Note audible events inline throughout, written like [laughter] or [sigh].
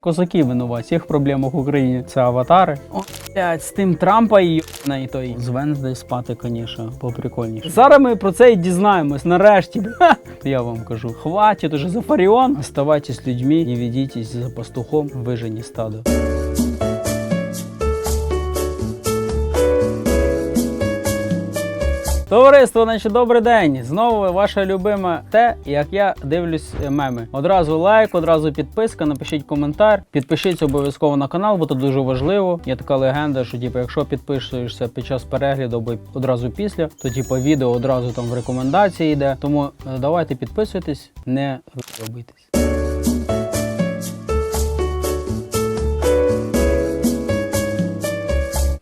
Козаки винуваті. Всіх проблемах в Україні це аватари. О, блядь, з тим Трампа і на і той. З Венздей спати, звісно, поприкольніше. Зараз ми про це і дізнаємось, нарешті. Ха! Я вам кажу, хватить уже за Фаріон. Оставайтесь людьми, не ведитесь за пастухом, вижені стадо. Товариство, значить, добрий день. Знову ваша любима те, як я дивлюсь е, меми. Одразу лайк, одразу підписка, напишіть коментар, підпишіться обов'язково на канал, бо це дуже важливо. Є така легенда, що типу, якщо підпишешся під час перегляду або одразу після, то типу, відео одразу там в рекомендації йде. Тому е, давайте підписуйтесь, не робитесь.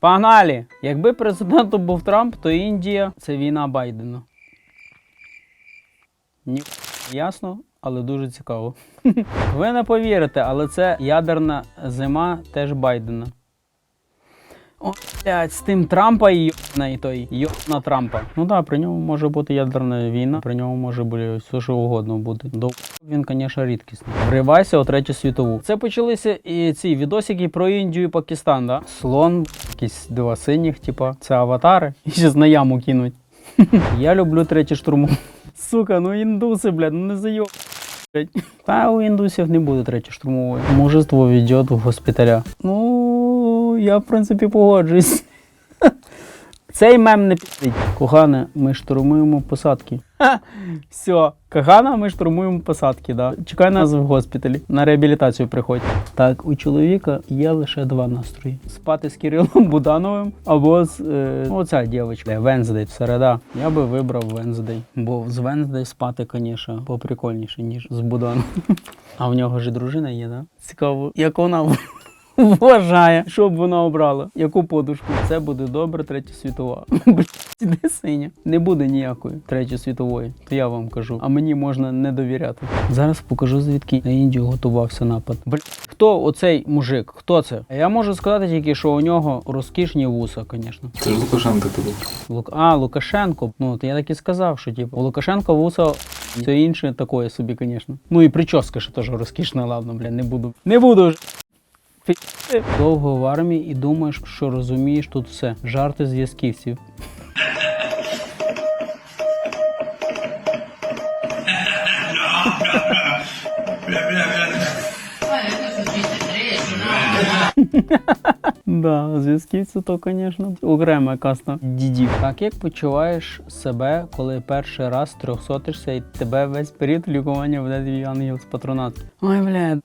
Погнали! Якби президентом був Трамп, то Індія це війна Байдена. Ні, ясно, але дуже цікаво. [laughs] Ви не повірите, але це ядерна зима теж Байдена. О, блядь, з тим Трампа і йобна і той йобна Трампа. Ну да, при ньому може бути ядерна війна, при ньому може бути все, що угодно бути. До він, звісно, рідкісний. Вривайся у третю світову. Це почалися і ці відосики про Індію і Пакистан, да? Слон, якісь два синіх, типа, це аватари, і [laughs] ще на яму кинуть. [laughs] Я люблю третю штурму. [laughs] Сука, ну індуси, блядь, ну не зайоб. Та у індусів не буде третьої штурмової. Мужество веде в госпіталя. Ну, я в принципі погоджуюсь. [laughs] Цей мем не підить. Кохане, ми штурмуємо посадки. Все, Кагана, ми штурмуємо посадки, да. Чекай нас в госпіталі. На реабілітацію приходь. Так, у чоловіка є лише два настрої: спати з Кирилом Будановим або з е, оця дівчинка. Венздей, середа. Я би вибрав Венздей. Бо з Венздей спати, звісно, поприкольніше, ніж з Будановим. [laughs] А в нього ж дружина є, да? Цікаво, як вона вважає, що б вона обрала, яку подушку. Це буде добре, третя світова. [laughs] Іди синя. Не буде ніякої третьої світової. То я вам кажу. А мені можна не довіряти. Зараз покажу звідки на Індію готувався напад. Блядь, хто оцей мужик? Хто це? Я можу сказати тільки, що у нього розкішні вуса, звісно. Це ж Лукашенко тобі. Лук... А, Лукашенко. Ну, от я так і сказав, що типу, у Лукашенка вуса все інше такое собі, звісно. Ну і прическа ще теж розкішна, ладно, бля, не буду. Не буду [laughs] Довго в армії і думаєш, що розумієш тут все. Жарти зв'язківців. [laughs] Да, зв'язківці то, звісно, окрема каста дідів. Так як почуваєш себе, коли перший раз трьохсотишся і тебе весь період лікування веде твій ангел з патронату? Ой, блядь.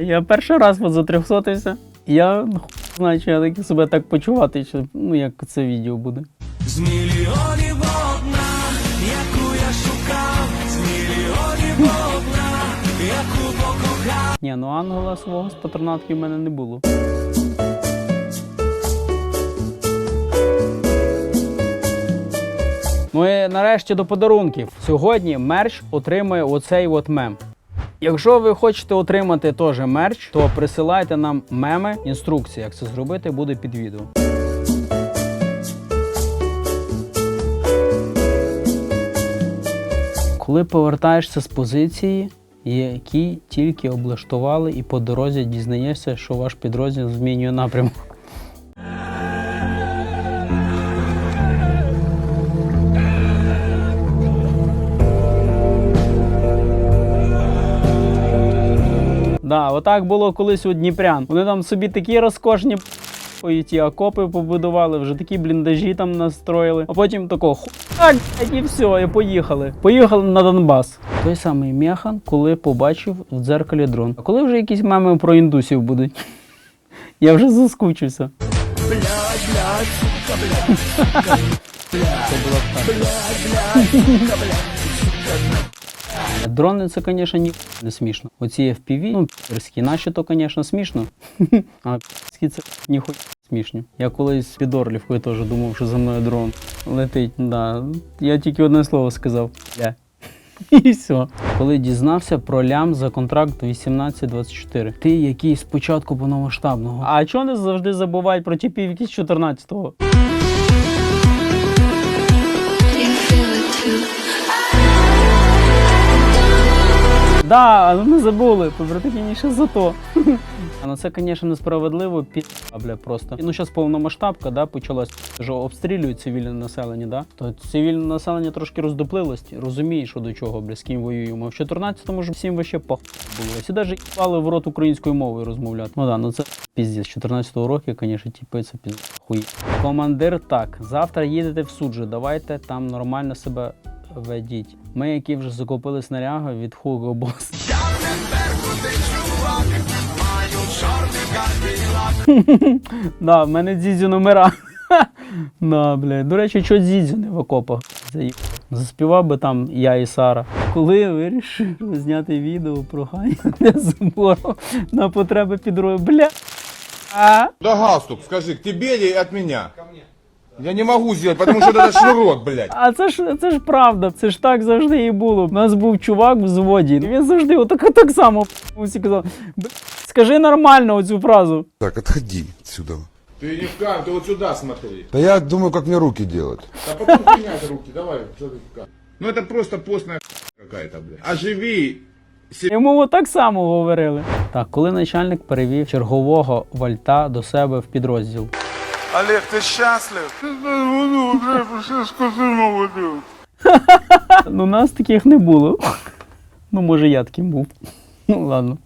Я перший раз от затрьохсотився. Я ну, знаю, чи я таки себе так почувати, що ну як це відео буде. З мільйонів одна, яку я шукав, з мільйонів одна, яку покохав. Ні, ну ангела свого з патронатки в мене не було. Ну і нарешті до подарунків. Сьогодні мерч отримує оцей от мем. Якщо ви хочете отримати теж мерч, то присилайте нам меми. Інструкція, як це зробити, буде під відео. Коли повертаєшся з позиції, які тільки облаштували, і по дорозі дізнаєшся, що ваш підрозділ змінює напрямок. Да, отак було колись у Дніпрян. Вони там собі такі розкошні і ті окопи побудували, вже такі бліндажі там настроїли. А потім тако хуак, і все, і поїхали. Поїхали на Донбас. Той самий Механ, коли побачив в дзеркалі дрон. А коли вже якісь меми про індусів будуть? [laughs] Я вже заскучився. Це було б так. Дрони це, звісно, ні не смішно. Оці FPV, ну, пірські наші, то, звісно, смішно. [laughs] А пірські це ніхуя смішні. Я колись під Орлівкою теж думав, що за мною дрон летить. Да. Я тільки одне слово сказав. Я. [laughs] І все. Коли дізнався про лям за контракт 18-24. Ти який спочатку повномасштабного. А чого не завжди забувають про тіпів якісь 14-го? Да, ми забули, побратимніше за то. [laughs] А ну це, звісно, несправедливо, пі... бля, просто. Ну, зараз повномасштабка, да, почалась, що обстрілюють цивільне населення, да? То цивільне населення трошки роздоплилось, розуміє, що до чого, бля, з ким воюємо. В 14-му ж всім вообще пох було. Всі навіть їбали в рот українською мовою розмовляти. Ну да, ну це піздець. З 14-го року, звісно, типи, це піздець. Хуй. Командир так, завтра їдете в суд же, давайте там нормально себе ведіть. Ми, які вже закупили снаряги від Hugo Boss. [laughs] Да, в мене дзідзю номера. [laughs] Да, бля. До речі, що дзідзю не в окопах? Заїб. Заспівав би там я і Сара. Коли вирішив зняти відео про Хання збору на потреби підрою. Бля. А? Да галстук, скажи, к тебе или от меня? Ко мне. Я не могу сделать, потому что это шнурок, блядь. А це ж це ж правда, це ж так завжди і було. У нас був чувак в зводі. Він завжди отак, так само всі казав. «Б**, Скажи нормально оцю фразу. Так, отходи отсюда. Ты не в камеру, ты вот сюда смотри. Да я думаю, как мне руки делать. А потом менять руки, давай, что ты в камеру. Ну это просто постная [laughs] какая-то, блядь. Оживи Йому отак само говорили. Так, коли начальник перевів чергового вальта до себе в підрозділ. Олег, ты счастлив? [laughs] Ну, нас таких не було. Ну, може, я таким був. [laughs] Ну, ладно.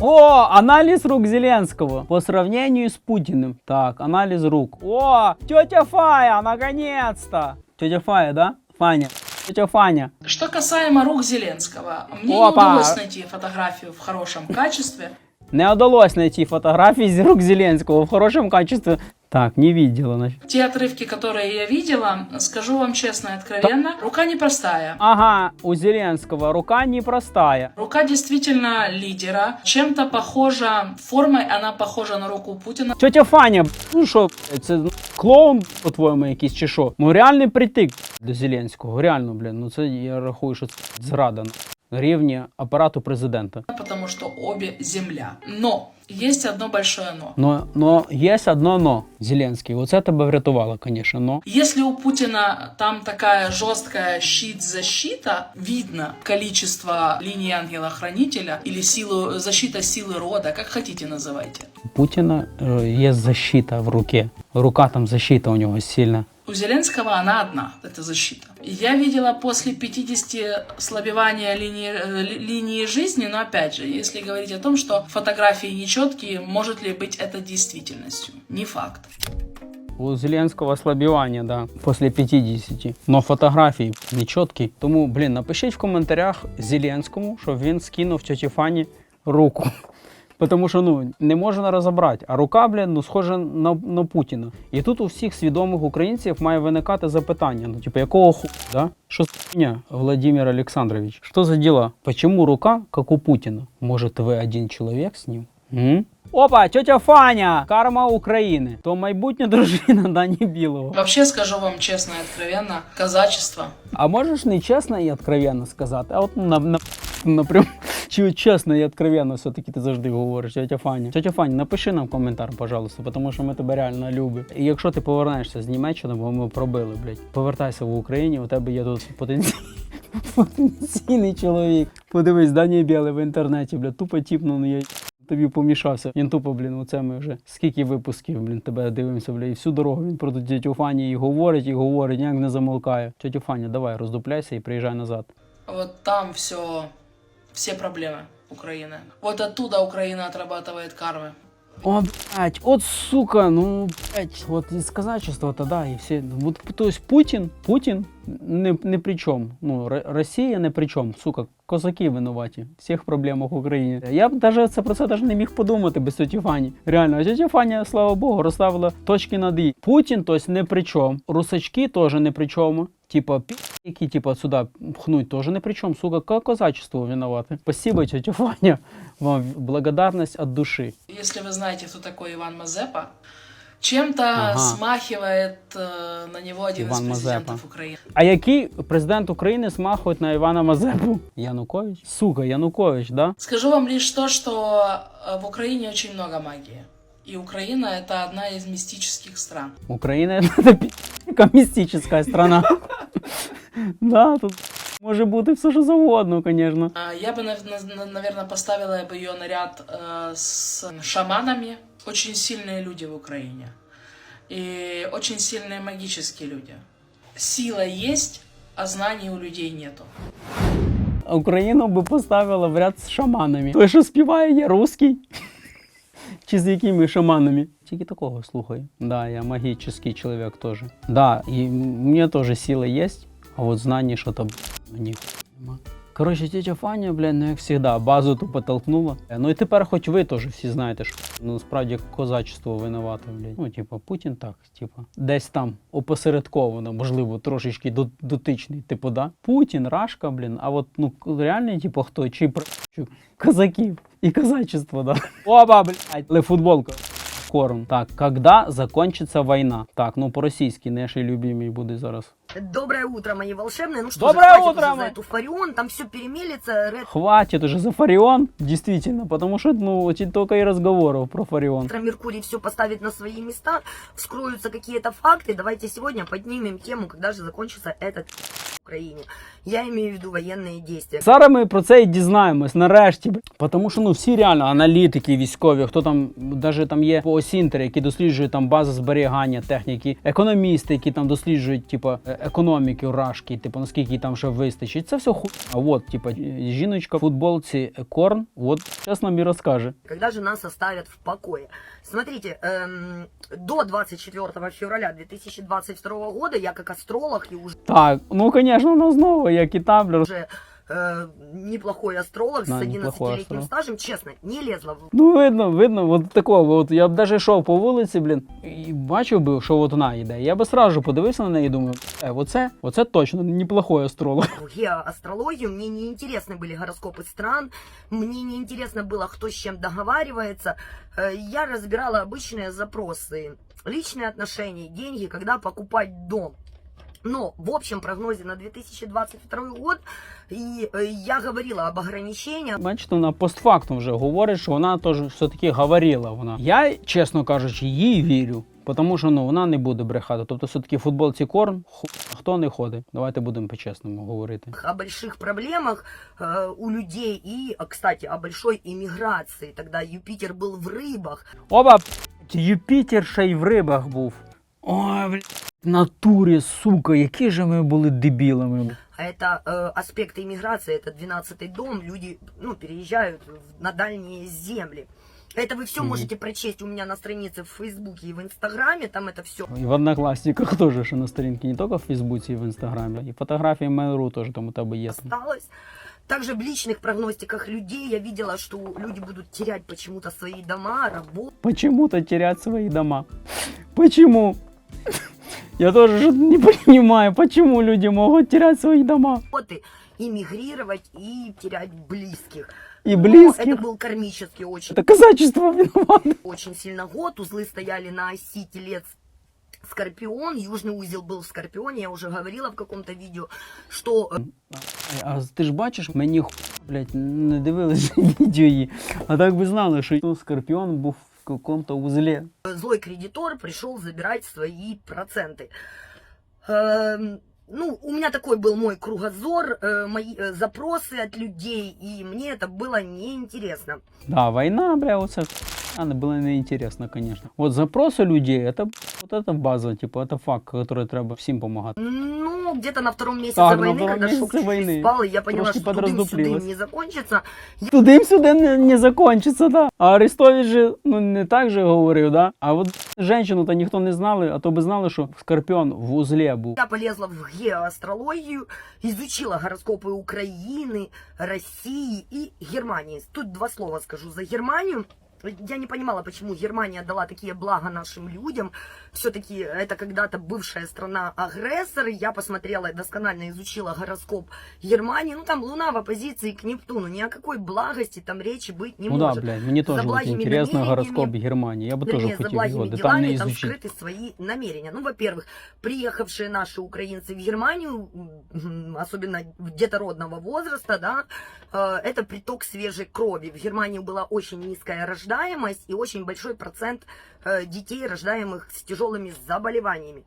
О, анализ рук Зеленского по сравнению с Путиным. Так, анализ рук. О, тетя Фая, наконец-то. Тетя Фая, да? Фаня. Тетя Фаня. Что касаемо рук Зеленского, мне Опа! не удалось найти фотографию в хорошем качестве. Не удалось найти фотографии из рук Зеленского в хорошем качестве. Так, не видела. значит. Те отрывки, которые я видела, скажу вам честно и откровенно, рука непростая. Ага, у Зеленского рука непростая. Рука действительно лидера. Чем-то похожа, формой она похожа на руку Путина. Тетя Фаня, ну що, це клоун, по-твоєму, якийсь чи що? Ну реальний притик до Зеленського. Реально, блін, ну це я рахую, що це зрада на рівні апарату президента. Потому что обе земля. Но есть одно большое но. Но, но є одно но, Зеленський. Оце тебе врятувало, звісно, но. Если у Путина там такая жесткая щит-защита, видно количество линий ангела-хранителя или силу, защита силы рода, как хотите называйте. У Путіна е, є защита в руці. Рука там защита у нього сильна. У Зеленского она одна, эта защита. Я видела после 50 слабевания линии, э, ли- линии жизни, но опять же, если говорить о том, что фотографии нечеткие, может ли быть это действительностью? Не факт. У Зеленського ослабівання, да, після 50. Но фотографії нечіткі. Тому, блін, напишіть в коментарях Зеленському, щоб він скинув тьоті Фані руку. Тому що ну не можна розібрати. А рука, блін, ну схожа на, на Путіна. І тут у всіх свідомих українців має виникати запитання: ну, типу, якого ху, да? Що за хуйня, Владимир Олександрович? Що за діла? Почему рука, як у Путіна? Може, ви один чоловік з ним? М? Опа, тетя Фаня, карма України. То майбутня [laughs] дружина Дані Білого. Вообще скажу вам честно и откровенно, казачество А можеш не чесно і откровенно сказати, а от на, на, напрям, чи от чесно і откровенно все-таки ти завжди говориш, тетя Фаня. Тетя Фаня, напиши нам коментар, пожалуйста, тому що ми тебе реально любимо. І якщо ти повернешся з Німеччини, бо ми пробили, блядь, повертайся в Україні, у тебе є тут потенційний, [laughs] потенційний чоловік. Подивись, Дані Білий в інтернеті, блядь, тупо тіпнув, ну я тобі помішався. Він тупо, блін, оце ми вже скільки випусків, блін, тебе дивимося, блін, і всю дорогу він про тетю Фані і говорить, і говорить, ніяк не замолкає. Тетю Фаня, давай, роздупляйся і приїжджай назад. Вот там все, все проблемы Украины. Вот оттуда Украина отрабатывает кармы. О, блядь, от сука, ну, блядь, вот из казачества-то, да, и все. Вот, то есть Путин, Путин не, не при чому. Ну, Р- Росія не при чому, сука, козаки винуваті в всіх проблемах в Україні. Я б даже це про це даже не міг подумати без тіті Фані. Реально, тітя Фаня, слава Богу, розставила точки над «і». Путін, то есть не при чому. Русачки теж не при чому. Типа, які типа сюди пхнуть, теж не при чому. Сука, ко- козачество виноваты. Спасибо, тетя Фаня. Вам благодарность от души. Если вы знаете, кто такой Иван Мазепа, чем-то Ага. смахивает э, на него один Иван из президентов Мазепа. Украины. А який президент України смахує на Івана Мазепу? Янукович? Сука, Янукович, да? Скажу вам лишь то, что э, в Украине очень много магии. И Украина это одна из мистических стран. Україна це пі- яка містична страна. [laughs] Да, тут може бути все, що завгодно, звісно. А, Я бы, наверное, поставила бы ее на ряд э, с шаманами. Очень сильные люди в Украине. И очень сильные магические люди. Сила есть, а знаний у людей нету. Україну би поставила в ряд з шаманами. Той, що співає, є русський. [laughs] Чи з якими шаманами? Тільки такого слухаю. Да, я магічний чоловік теж. Да, і у мене теж сила є, а от знання що то ні. нема. Коротше, тетя Фаня, блядь, ну як завжди, базу тупо толкнула. Ну і тепер хоч ви теж всі знаєте, що ну справді козачество винувате, блядь. Ну, типа, Путін так, типа, десь там опосередковано, можливо, трошечки до- дотичний, типу, да. Путін, Рашка, блін, а от ну реально, типу, хто? Чи про козаків і козачество, да. Оба, блядь, але футболка Корм. Так, когда закончится война? Так, ну по-російськи, наші любимі буде зараз. Доброе утро, мои волшебные. Ну что Доброе же, хватит утро, уже за мы- эту фарион, там все перемелится, Хватит уже за Фарион, действительно, потому что, ну, очень только и разговоров про Фарион. ретро-меркурий все поставит на свои места, вскроются какие-то факты. Давайте сегодня поднимем тему, когда же закончится этот в Украине. Я имею в виду военные действия. Зараз ми про це і дізнаємось нарешті. Тому що ну всі реально аналітики військові, хто там навіть там є по осінтери, які досліджують там бази зберігання техніки, економісти, які там досліджують типу, е- економіки рашки, типу наскільки там ще вистачить. Це все ху. А от, типу, жіночка в футболці Корн, от зараз нам і розкаже. Когда же нас оставят в покое? Смотрите, эм, до 24 февраля 2022 года я как астролог и уже Так, ну звісно, вона знову, як і там, бля, уже э, неплохой астролог Да, с неплохой 11-летним астролог. стажем, честно, не лезла в Ну, видно, видно, от такого. От я б даже йшов по вулиці, блін, і бачив би, що от вона йде. Я би сразу подивився на неї і думаю, е, оце, оце точно неплохой астролог. геоастрологию, мне не интересны были гороскопы стран, мне не интересно было, кто с чем договаривается. Э, Я разбирала обычные запросы, личные отношения, деньги, когда покупать дом. Но в общем прогнозе на 2022 год и э, я говорила об ограничениях. Бачите, вона постфактум вже говорить, що вона теж все-таки говорила. Вона. Я, чесно кажучи, їй вірю. Тому що ну вона не буде брехати. Тобто, все-таки в футболці корм, ху, хто не ходить. Давайте будемо по-чесному говорити. о больших проблемах э, у людей и, э, кстати, о большой иммиграции. Тогда Юпитер был в рыбах, Оба, Юпітер ще й в рибах був. Ой, бля. В натурі, сука, які же ми були дебілами. А это э, аспекты иммиграции, это 12-й дом, люди ну, переезжают в- на дальние земли. Это вы все Мгм. можете прочесть у меня на странице в Фейсбуке и в Инстаграме, там это все. І в однокласниках теж ще на сторінці, не тільки в Фейсбуці і в Інстаграмі. І фотографії Mail.ru теж там у тебе є. там. осталось. Также в личных прогностиках людей я видела, что люди будут терять почему-то свои дома, работу. Почему-то терять свои дома. Почему? Я тоже что-то не понимаю, почему люди могут терять свои дома. эмигрировать и терять близких. И Но близких. это был кармический очень, Это казачество виновато. очень сильно год. Узлы стояли на оси телец Скорпион, южный узел был в Скорпионе, я уже говорила в каком-то видео, что э, А ти ж бачиш, мені ху, блядь, не дивилися [laughs] відео її. А так би знали, що ну, Скорпіон був в якому-то узлі. злой кредитор пришел забирать свои проценты. Эм, Ну, у меня такой был мой кругозор, э, мои э, запросы от людей, и мне это было неинтересно. Да, война, бля, оце она было неинтересно, конечно. Вот запросы людей, это вот это база, типа, это факт, который треба всім помогати. Ну, где-то на втором месяце Так, на войны, втором когда месяце шок чуть-чуть войны. спал, и я поняла, Трошки что тудым-сюдым подраздуплилась. не закончится. Тудим сюди не, не закончиться, да. А Арестович же ну, не так же говорив, да. А от женщину-то ніхто не знали, а то би знали, що Скорпіон в узлі був. Я полезла в геоастрологию, изучила гороскопы Украины, России и Германии. Тут два слова скажу за Германию. Я не понимала, почему Германия дала такие блага нашим людям. Все-таки это когда-то бывшая страна-агрессор. Я посмотрела и досконально изучила гороскоп Германии. Ну, там Луна в оппозиции к Нептуну. Ни о какой благости там речи быть не ну да, может. блядь, мені теж За от благими інтересно намерениями, гороскоп Германії. Я би теж Вернее, за хотів його благими детально делами там изучити. скрыты свои намерения. Ну, во-первых, приехавшие наши украинцы в Германию, м, особенно детородного возраста, да, э, это приток свежей крови. В Германии была очень низкая рождаемость и очень большой процент э, детей, рождаемых с тяжелыми заболеваниями.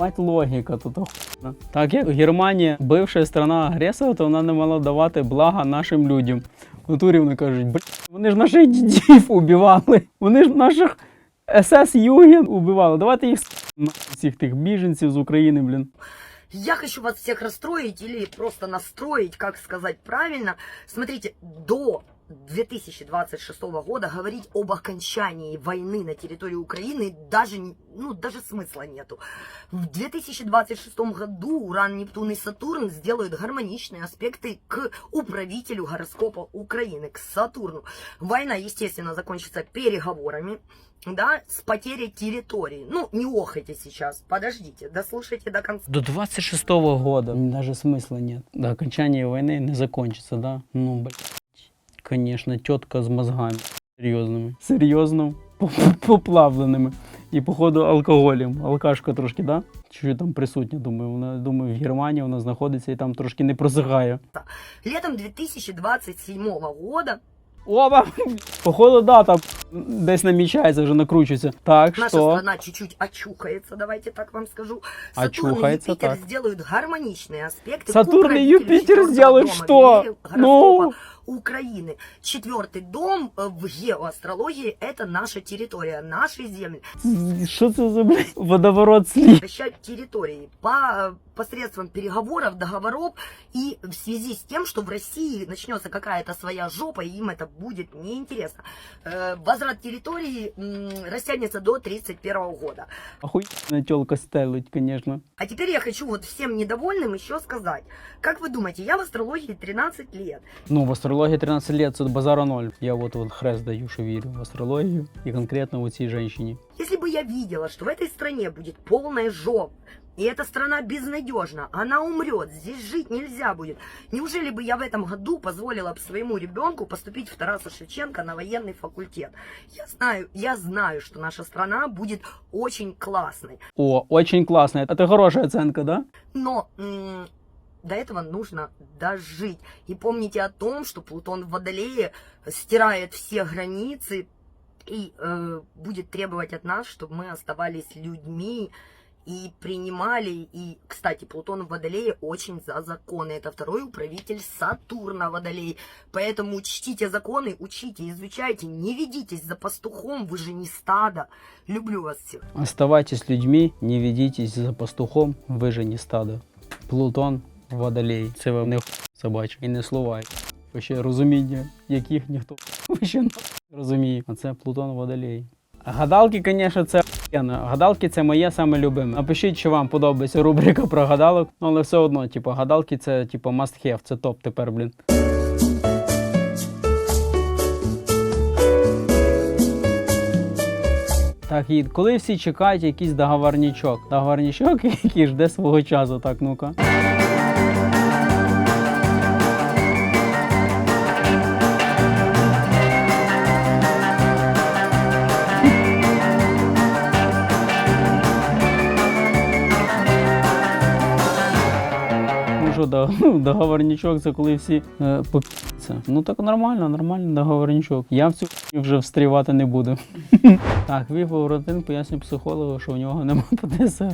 Мать логіка тут охуєнна. Так як Германія, бивша страна агресора, то вона не мала давати блага нашим людям. В натурі вони кажуть, блін, вони ж наших дідів убивали. Вони ж наших СС Юген убивали. Давайте їх с- на всіх тих біженців з України, блін. Я хочу вас всех расстроить или просто настроить, как сказать правильно. Смотрите, до 2026 года говорить об окончании войны на территории Украины даже, не- ну, даже смысла нету. В 2026 году Уран, Нептун и Сатурн сделают гармоничные аспекты к управителю гороскопа Украины, к Сатурну. Война, естественно, закончится переговорами, да, с потерей территории. Ну, не охайте сейчас, подождите, дослушайте до конца. До 26-го года даже смысла нет. До окончания войны не закончится, да? Ну, блядь. Конечно, тетка з мозгами серйозними. Серйозно поплавленими. І, походу, алкоголем. Алкашка трошки, да? Чуть там присутня, думаю. Вона думаю, в Германії вона знаходиться і там трошки не просихає. Летом 2027 года Опа! Походу, дата десь намічається, вже накручується. Так, наша що? страна чуть-чуть очухается, давайте так вам скажу. Сатурн и Очухается, Юпитер так. сделают гармоничные аспекты. к Сатурн и управителю Юпитер четвертого сделают дома что? Венеры, Ну? гороскопа Украины. Четвертый дом э, в геоастрологии это наша территория, наши земли. Що це за блядь, водоворот слів? Защищать территории по э, посредством переговоров, договоров и в связи с тем, что в России начнется какая-то своя жопа, и им это будет неинтересно. Э, Возврат территории м, растянется до 31 года. Охуєнна тёлка стелить, конечно. А теперь я хочу вот всем недовольным еще сказать. Как вы думаете, я в астрологии 13 лет. Ну, в астрології 13 лет це базара ноль. Я от от хрест даю, що вірю в астрологію і конкретно у цій жінці. Если бы я видела, что в этой стране будет полная жопа, и эта страна безнадежна, она умрет, здесь жить нельзя будет. Неужели бы я в этом году позволила бы своему ребенку поступить в Тараса Шевченко на военный факультет? Я знаю, я знаю, что наша страна будет очень классной, О, очень класно. Это хорошая оценка, да? но до этого нужно дожить. И помните о том, что Плутон в Водолее стирает все границы и э, будет требовать от нас, чтобы мы оставались людьми и принимали. И, кстати, Плутон в Водолее очень за законы. Это второй управитель Сатурна в Водолее. Поэтому чтите законы, учите, изучайте, не ведитесь за пастухом, вы же не стадо. Люблю вас всех. Оставайтесь людьми, не ведитесь за пастухом, ви же не стадо. Плутон, водолей. Це вам не хуй собачка і не слова. Ще розуміння, яких ніхто [laughs] ще не розуміє. А це Плутон водолей. Гадалки, звісно, це охуєнно. Гадалки це моє саме любиме. Напишіть, чи вам подобається рубрика про гадалок, ну, але все одно, типу, гадалки це типу must have, це топ тепер, блін. Так, і коли всі чекають якийсь договорнічок. Договорнічок, [laughs] який жде свого часу, так, ну-ка. Договорничок, це коли всі е, попіться. Ну так нормально, нормальний договорничок. Я в цю вже встрівати не буду. [laughs] Так, Вів Воротин пояснює психологу, що у нього немає [laughs] ПТСР.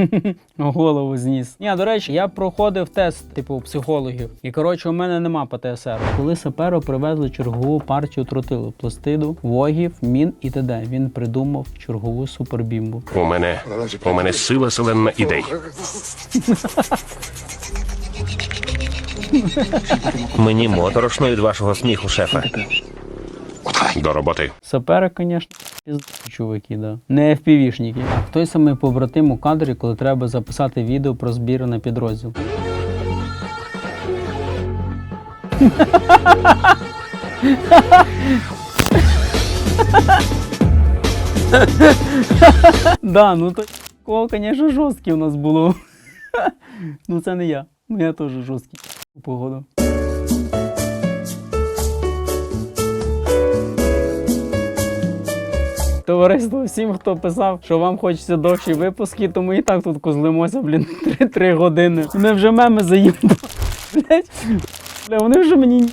[laughs] Голову зніс. Ні, до речі, я проходив тест, типу, психологів. І коротше, у мене нема ПТСР. Коли саперу привезли чергову партію тротилу, пластиду, вогів, мін і т.д. Він придумав чергову супербімбу. У мене, у мене сила селена ідей. Мені моторошно від вашого сміху, шефе. До роботи. Сапери, звісно, чуваки, да. Не FPV-шники. Той самий побратим у кадрі, коли треба записати відео про збір на підрозділ. Да, ну то кого, звісно, жорсткі у нас було. Ну це не я. Ну я теж жорсткий. Погоду. Товариство, всім, хто писав, що вам хочеться довші випуски, то ми і так тут козлимося, блін, [laughs] 3-3 години. Мене вже меми заїбали, блядь. Бля, вони вже мені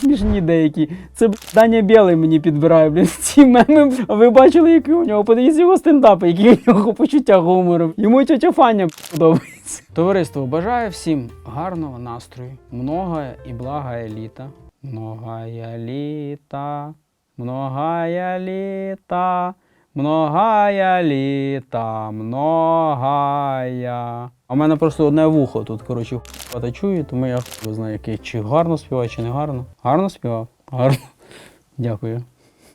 смішні деякі. Це Даня Білий мені підбирає, блін, [laughs] ці меми. А ви бачили, які у нього? Подивіться його стендапи, які у нього почуття гумору. Йому тетя Фаня подобається. Товариство, бажаю всім гарного настрою, многое і благая літа. Многая літа, многая літа, многая літа, многая. А в мене просто одне вухо тут, коротше, хуй чую, тому я знаю, який, чи гарно співає, чи не гарно. Гарно співав? Гарно. Дякую.